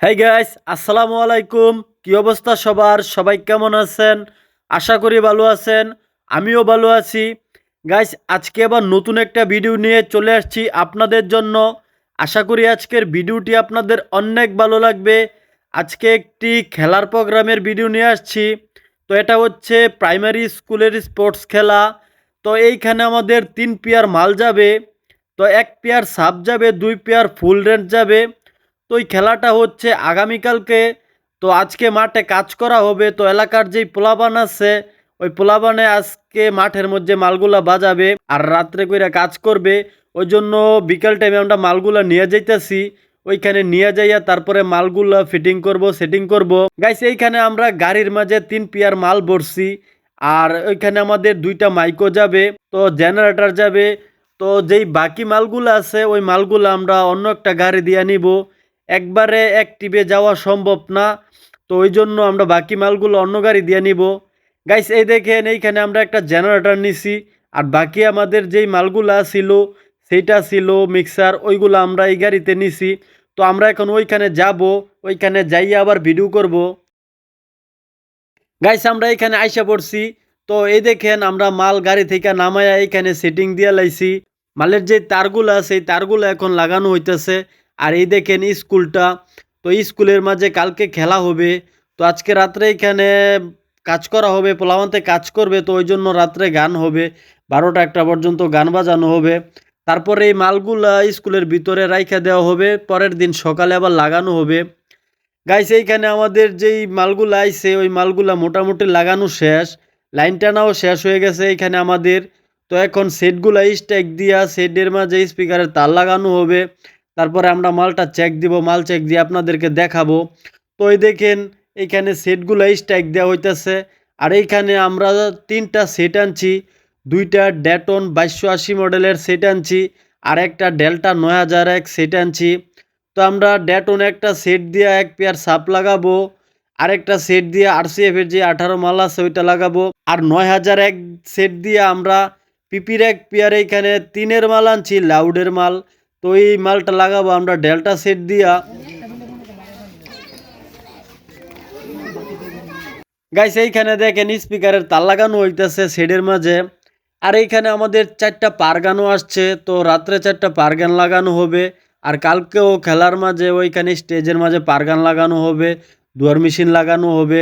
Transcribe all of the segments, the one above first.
হ্যাঁ গাইস আসসালামু আলাইকুম কি অবস্থা সবার? সবাই কেমন আছেন? আশা করি ভালো আছেন। আমিও ভালো আছি। গাইস আজকে আবার নতুন একটা ভিডিও নিয়ে চলে আসছি আপনাদের জন্য। আশা করি আজকের ভিডিওটি আপনাদের অনেক ভালো লাগবে। আজকে একটি খেলার প্রোগ্রামের ভিডিও নিয়ে আসছি। তো এটা হচ্ছে প্রাইমারি স্কুলের স্পোর্টস খেলা। তো এইখানে আমাদের তিন পেয়ার মাল যাবে। তো এক পেয়ার সাপ যাবে, দুই পেয়ার ফুল রেঞ্জ যাবে। তো এই খেলাটা হচ্ছে আগামীকালকে। তো আজকে মাঠে কাজ করা হবে। তো এলাকার যেই পোলাবান আছে ওই পোলাবানে আজকে মাঠের মধ্যে মালগুলা বাজাবে আর রাত্রে কইরা কাজ করবে, ওই জন্য বিকাল টাইমে আমরা মালগুলা নিয়ে যাইতেছি। ওইখানে নিয়ে যাইয়া তারপরে মালগুলা ফিটিং করব সেটিং করব। গাইস এইখানে আমরা গাড়ির মাঝে তিন পেয়ার মাল ভরছি আর ওইখানে আমাদের দুইটা মাইকো যাবে, তো জেনারেটর যাবে। তো যেই বাকি মালগুলো আছে, ওই মালগুলো আমরা অন্য একটা গাড়ি দিয়ে নিব। একবারে এক টিপে যাওয়া সম্ভব না, তো ওই জন্য আমরা বাকি মালগুলো অন্য গাড়ি দিয়ে নিব। গাইস এই দেখেন, এইখানে আমরা একটা জেনারেটর নিছি, আর বাকি আমাদের যেই মালগুলা ছিল, সেইটা ছিল মিক্সার ওইগুলো আমরা এই গাড়িতে নিছি। তো আমরা এখন ওইখানে যাব, ওইখানে যাইয়া আবার ভিডিও করব। গাইস আমরা এখানে আইসা পড়ছি। তো এই দেখেন, আমরা মাল গাড়ি থেকে নামায়া এখানে সেটিং দিয়ে লাইছি। মালের যে তারগুলা, সেই তারগুলো এখন লাগানো হইতেছে। আর এই দেখেন, স্কুলটা। তো স্কুলের মাঝে কালকে খেলা হবে। তো আজকে রাত্রে এখানে কাজ করা হবে, পোলাওয়ান্তে কাজ করবে, তো ওই জন্য রাত্রে গান হবে। বারোটা একটা পর্যন্ত গান বাজানো হবে। তারপরে এই মালগুলা স্কুলের ভিতরে রাইখা দেওয়া হবে। পরের দিন সকালে আবার লাগানো হবে। গাইস, এইখানে আমাদের যেই মালগুলা আইছে, ওই মালগুলা মোটামুটি লাগানো শেষ। লাইন টানাও শেষ হয়ে গেছে এখানে আমাদের। তো এখন সেটগুলা স্ট্যাক দিয়া সেটের মাঝে স্পিকারের তার লাগানো হবে। তারপরে আমরা মালটা চেক দিব, মাল চেক দিয়ে আপনাদেরকে দেখাবো। তো এই দেখেন এইখানে সেটগুলো স্ট্যাক দেওয়া হইতেছে। আর এইখানে আমরা তিনটা সেট আনছি, দুইটা ড্যাটন বাইশশো আশি মডেলের সেট আনছি, আর একটা ডেল্টা নয় হাজার এক সেট আনছি। তো আমরা ড্যাটন একটা সেট দিয়ে এক পেয়ার সাপ লাগাবো আরেকটা সেট দিয়ে আরসিএফ এর যে আঠারো মাল আছে ওইটা লাগাবো। আর নয় হাজার এক সেট দিয়ে আমরা পিপির এক পেয়ার এইখানে তিনের মাল আনছি লাউডের মাল। তো এই মালটা লাগাবো আমরা ডেল্টা সেট দিয়া। গাইস এইখানে দেখেন স্পিকারের তার লাগানো হইতেছে সেডের মাঝে। আর এইখানে আমাদের চারটা পারগানও আসছে, তো রাত্রে চারটা পারগান লাগানো হবে। আর কালকেও খেলার মাঝে ওইখানে স্টেজের মাঝে পারগান লাগানো হবে, দুয়ার মেশিন লাগানো হবে।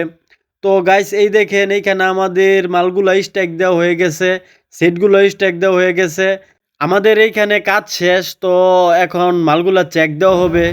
তো গাইস এই দেখেন এইখানে আমাদের মালগুলো স্ট্যাক দেওয়া হয়ে গেছে সেটগুলো স্ট্যাক দেওয়া হয়ে গেছে। আমাদের এইখানে কাজ শেষ, তো এখন মালগুলা চেক দেওয়া হবে।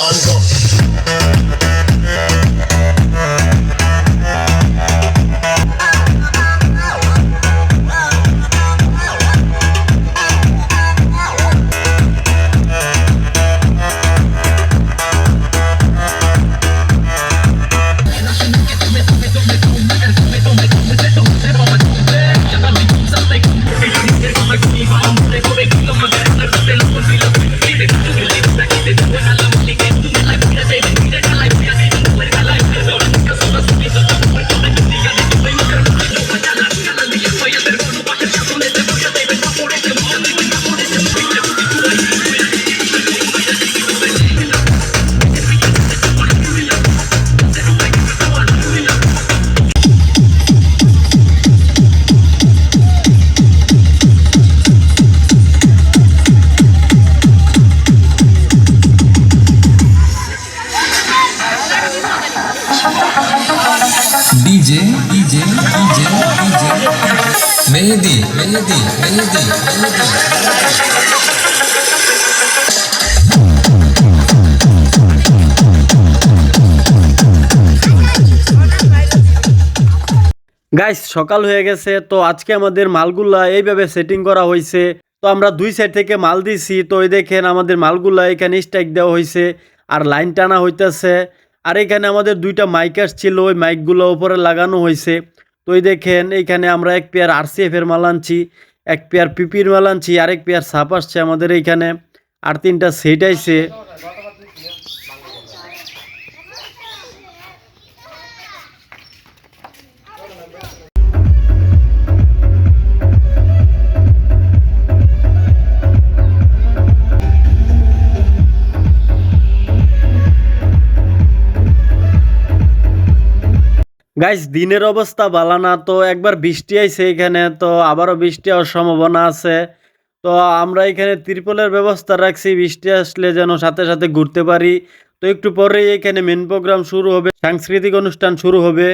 I'm gone. DJ DJ DJ Mehedi Mehedi Mehedi Mehedi guys সকাল হয়ে গেছে, তো আজকে আমাদের মালগুলা এইভাবে সেটিং করা হয়েছে। তো আমরা দুই সাইড থেকে মাল দিছি, তো এই দেখেন আমাদের মালগুলা এখানে স্ট্রাইক দেওয়া হয়েছে, আর লাইন টানা হইতেছে। আর এখানে আমাদের দুইটা মাইক আসছিল, ওই মাইকগুলো ওপরে লাগানো হয়েছে। তো এই দেখেন এইখানে আমরা এক পেয়ার আরসিএফের মাল আনছি, এক পেয়ার পিপির মাল আনছি, আরেক পেয়ার সাপ আসছে আমাদের এইখানে আর তিনটা সেট আইছে। গাইস দিনের অবস্থা ভালো না, তো একবার বৃষ্টি আইছে এখানে, তো আবারও বৃষ্টি হওয়ার সম্ভাবনা আছে। তো আমরা এখানে ত্রিপলের ব্যবস্থা রাখছি, বৃষ্টি আসলে যেন সাথে সাথে ঘুরতে পারি। তো একটু পরেই এখানে মেন প্রোগ্রাম শুরু হবে, সাংস্কৃতিক অনুষ্ঠান শুরু হবে।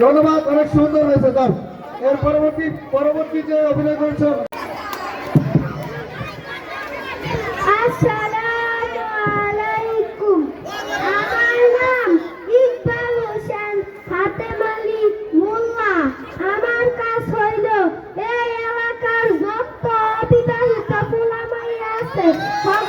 ধন্যবাদ অনেক সুন্দর হয়েছে দাও এর পরবর্তী পরবর্তী যে অভিনয় করেছেন Thank you.